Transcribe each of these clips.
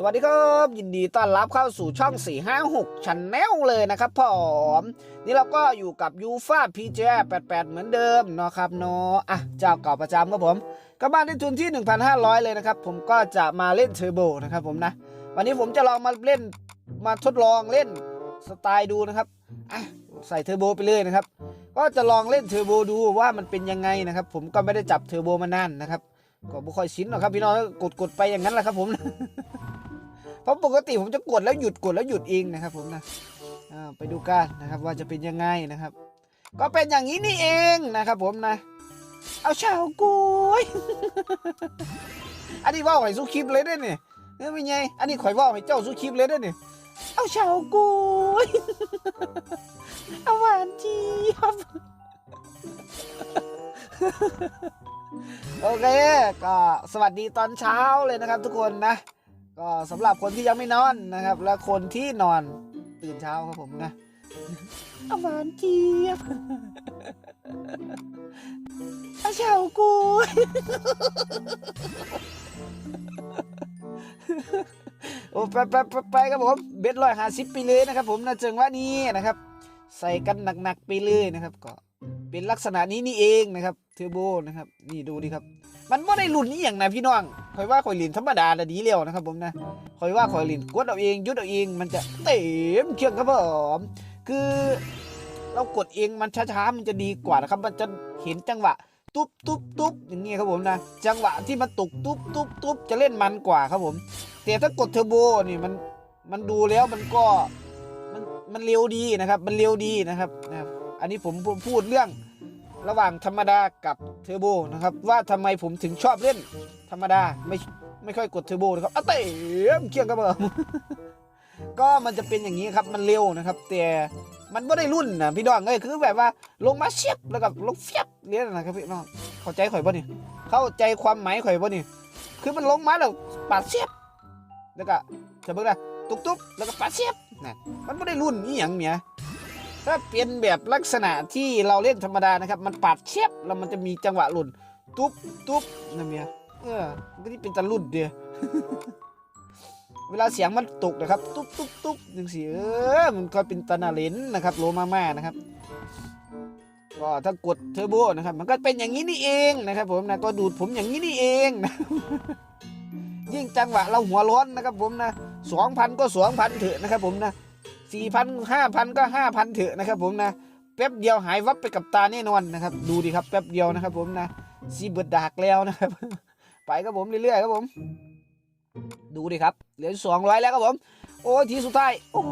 สวัสดีครับ ยินดีต้อนรับเข้าสู่ช่อง 456 Channel เลยนะครับผมนี่เราก็อยู่กับยูฟาพีเจ88 เหมือนเดิมเนาะครับเนาะอะเจ้าเก่าประจำครับผมก็บ้านที่ทุนที่ 1,500 เลยนะครับ ผมก็จะมาเล่นเทอร์โบนะครับผมนะ วันนี้ผมจะลองมาเล่นมาทดลองเล่นสไตล์ดูนะครับอะใส่เทอร์โบไปเลยนะครับ ก็จะลองเล่นเทอร์โบดูว่ามันเป็นยังไงนะครับ ผมก็ไม่ได้จับเทอร์โบมานานนะครับก็ไม่ค่อยชินหรอกครับพี่น้องกดกดๆไปอย่างนั้นแหละครับผม ราะปกติผมจะกดแล้วหยุดกดแล้วหยุดเองนะครับ ผมนะไปดูกันนะครับว่าจะเป็นยังไงนะครับ ก็เป็นอย่างนี้นี่เองนะครับ ผมนะ เอาเชากุยอันนี้ว่าให้สู้คลิปเลยเด้เนี่ยเออไม่ไงอันนี้ข่อยว่าให้เจ้าสู้คลิปเลยเด้เนี่ยเอาเชากุยเอาหวานจี๊ยบโอเค ก็สวัสดีตอนเช้าเลยนะครับทุกคนนะ ก็สำหรับคนที่ยังไม่นอนนะครับ และคนที่นอนตื่นเช้าครับผมนะอาหวานเจี๊ยบอาเฉากูโอ้ไปไปไปไปครับผมเบ็ดร้อยห้าสิบไปเลยนะครับ ผมนะจังหวะนี้นะครับ ใส่กันหนักๆไปเลยนะครับ ก็เป็นลักษณะนี้นี่เองนะครับเทอร์โบนะครับ นี่ดูดิครับ มันไม่ได้รุ่นนี้อย่างนะพี่น้องคอยว่าคอยลินธรรมดาละดีเร็วนะครับผมนะคอยว่าคอยลินกดเอาเองยุดเอาเอง มันจะเต็มเครื่องครับผมคือ เรากดเองมันช้าๆมันจะดีกว่านะครับ มันจะเห็นจังหวะตุ๊บตุ๊บตุ๊บอย่างเงี้ยครับผมนะ จังหวะที่มันตกตุ๊บตุ๊บตุ๊บจะเล่นมันกว่าครับผมแต่ถ้ากดเทอร์โบนี่มันมันดูแล้วมันก็มันมันเร็วดีนะครับ มันเร็วดีนะครับนะครับ อันนี้ผมพูดเรื่อง ระหว่างธรรมดากับเทอร์โบนะครับ ว่าทำไมผมถึงชอบเล่น ธรรมดาไม่ไม่ค่อยกดเทอร์โบนะครับอะเต็มเครื่องครับผมก็มันจะเป็นอย่างนี้ครับมันเร็วนะครับ แต่มันไม่ได้รุ่นนะพี่น้องเอ้ยคือแบบว่าลงมาเชียบแล้วก็ลงเฟียบเนี้ยนะครับพี่น้องเข้าใจข่อยป่นี่เข้าใจความหมายข่อยป่นี่คือมันลงมาแล้วปาดเชียบแล้วก็จะเบิ่งนะตุบตุบแล้วก็ปาดเชียบนะมันไม่ได้รุ่นนี้อย่างเนี้ย ถ้าเป็นแบบลักษณะที่เราเล่นธรรมดานะครับ มันปาดเชียบแล้วมันจะมีจังหวะหล่นตุ๊บตุ๊บนั่นเมียเออมันก็ที่เป็นตะลุ่นเดียเวลาเสียงมันตกนะครับ ตุ๊บตุ๊บตุ๊บงสีเออมันก็เป็นตะนาเลนนะครับโลมาม่านะครับก็ถ้ากดเทอร์โบนะครับ มันก็เป็นอย่างนี้นี่เองนะครับ ผมนะก็ดูดผมอย่างนี้นี่เองนะยิ่งจังหวะเราหัวร้อนนะครับ ผมนะสองพันก็สองพันเถอะนะครับ ผมนะ สี่พันห้าพันก็ห้าพันเถอะนะครับผมนะแป๊บเดียวหายวับไปกับตาแน่นอนนะครับ ดูดิครับแป๊บเดียวนะครับผมนะซีเบิดดากแล้วนะครับ ไปครับผมเรื่อยๆครับผม ดูดิครับเหลือสองร้อยแล้วครับผม โอ้ทีสุดท้ายโอ้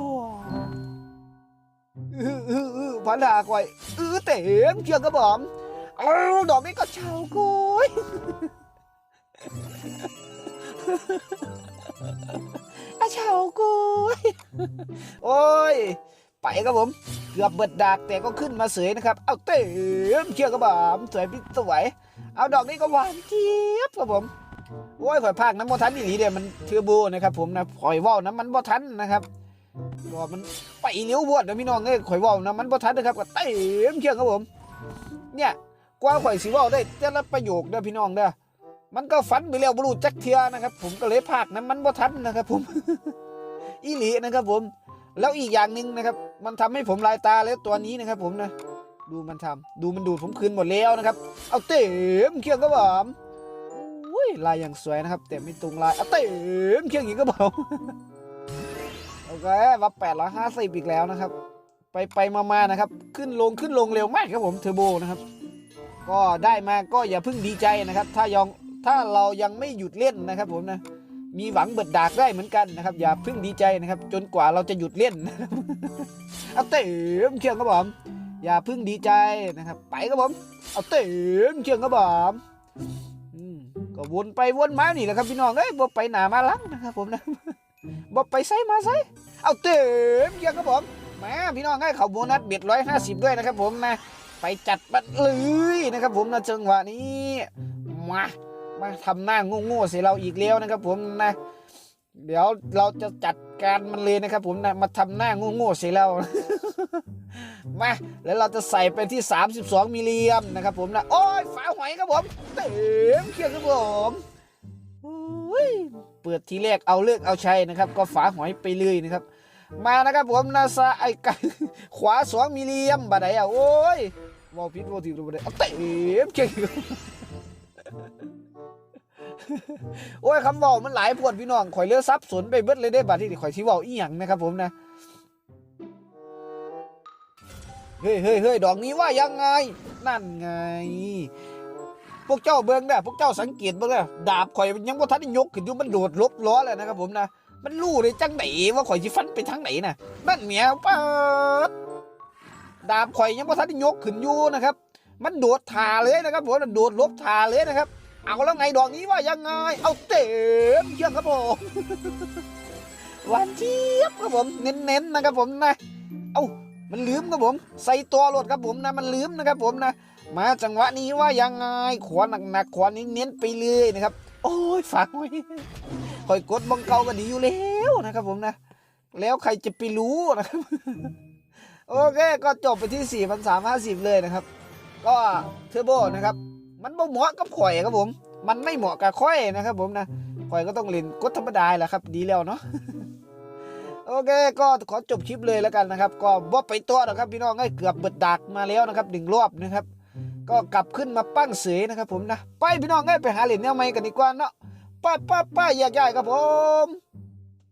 เออเออพันธาคอยอื้อเต็มเชือกครับผมเอาดอกนี้ก็เช่ากุย อาเช่ากุยโอ้ย ไปครับผม เกือบเบิดดากแต่ก็ขึ้นมาเสยนะครับ เอาเต็มเชือกกระบามสวยพี่สวย เอาดอกนี้ก็หวานเจี๊ยบครับผม โอ้ยข่อยพากน้ำบ่ทันนี่หลีเดียมันเทือโบนะครับผมนะข่อยว่าวน้ำมันบ่ทันนะครับก็มันไปเลี้ยวบวดนะพี่น้องเอ้ยข่อยว่าวน้ำมันบ่ทันนะครับก็เต็มเชือกครับผม เนี่ยกว่าข่อยสิเว่าวได้แต่ละประโยคเด้อพี่น้องเด้อ มันก็ฝันไปแล้วบรูจักเทียนะครับ ผมก็เลยพากน้ำมันบ่ทันนะครับผมอีหลีนะครับผม แล้วอีกอย่างหนึ่งนะครับ มันทำให้ผมลายตาแล้วตัวนี้นะครับ ผมนะดูมันทำดูมันดูดผมคืนหมดแล้วนะครับ เอาเต็มเครื่องก็บอกอุ้ยลายอย่างสวยนะครับ แต่ไม่ตรงลายเอาเต็มเครื่องอีกก็บอกโอเคว่าแปดร้อยห้าสิบอีกแล้วนะครับ ไปไปมามานะครับ ขึ้นลงขึ้นลงเร็วมากครับผมเทอร์โบนะครับ ก็ได้มาก็อย่าเพิ่งดีใจนะครับ ถ้ายอง ถ้าเรายังไม่หยุดเล่นนะครับผมนะมีหวังเบิดดากได้เหมือนกันนะครับ อย่าเพิ่งดีใจนะครับ จนกว่าเราจะหยุดเล่นนะครับเอาเต็มเครื่องครับผมอย่าเพิ่งดีใจนะครับ ไปครับผมเอาเต็มเครื่องครับผมก็วนไปวนมานี่แหละครับพี่น้องเอ้ยบ่ไปหนามาลังนะครับผมนะบ่ไปไซมาไซเอาเต็มเครื่องครับผมมาพี่น้องให้เขาโบนัสเบ็ดร้อยห้าสิบด้วยนะครับผมนะไปจัดบัตรเลยนะครับผมนะจังหวะนี้มา มาทำหน้าโง่ๆใส่เราอีกแล้วนะครับ ผมนะ เดี๋ยวเราจะจัดการมันเลยนะครับ ผมนะมาทำหน้าโง่ๆใส่เรามาแล้วเราจะใส่ไปที่ 32 มิลลิมนะครับ ผมนะโอ้ยฝาหอยครับผมเต็มเครื่องครับผมอุ้ยเปิดทีแรกเอาเลือกเอาใชัยนะครับ ก็ฝาหอยไปเลยนะครับ มานะครับผมนาซาไอ้ไก่ขวาสองมิลลิเมบัดไหนอะโอ้ยบอลพิษบอลทีดูบัดไหนเอาเตะเก่ง โอ้ยคำบอกมันหลายพวดพี่น้องข่อยเลือซับสนไปเบิดเลยได้บัดที่ข่อยที่เว่าอีหยังนะครับผมนะเฮ้ยเฮ้ยเฮ้ยดอกนี้ว่ายังไง นั่นไง พวกเจ้าเบิ่งเด้อพวกเจ้าสังเกตเบิ่งเด้อดาบข่อยมันยังบ่ทันได้ยกขึ้นอยู่มันโดดลบล้อแล้วนะครับผมนะมันรู้เลยจังไหนว่าข่อยสิฟันไปทางไหนน่ะนั่นเมียปัดดาบข่อยยังบ่ทันได้ยกขึ้นอยู่นะครับ มันโดดทาเลยนะครับผมมันโดดลบทาเลยนะครับ เอาแล้วไงดอกนี้ว่ายังไง เอาเต็มเครื่องครับผมหวานเจี๊ยบครับผมเน้นๆนะครับผมนะ เอามันลืมครับผม ใส่ตัวรถครับผมนะ มันลืมนะครับผมนะ มาจังหวะนี้ว่ายังไง ขวาหนักๆขวานเน้นๆไปเลยนะครับ โอ้ยฝากไว้คอยกดบังเกาก็ดีอยู่แล้วนะครับผมนะ แล้วใครจะไปรู้นะครับ โอเค ก็จบไปที่4,350 เลยนะครับ ก็เทอร์โบนะครับ มันบ่เหมาะกับข่อยครับผม มันไม่เหมาะกับข่อยนะครับ ผมนะข่อยก็ต้องเล่นกดธรรมดาแหละครับ ดีแล้วเนาะโอเค ก็ขอจบคลิปเลยแล้วกันนะครับ ก็บ่ไปตัวนะครับพี่น้องให้เกือบเบิดดักมาแล้วนะครับหนึ่งรอบนะครับ ก็กลับขึ้นมาปั้งเสยนะครับ ผมนะ ไปพี่น้องให้ไปหาเหรียญแนวใหม่กันดีกว่าเนาะไป้าป้าป้าแยกย้ายครับผม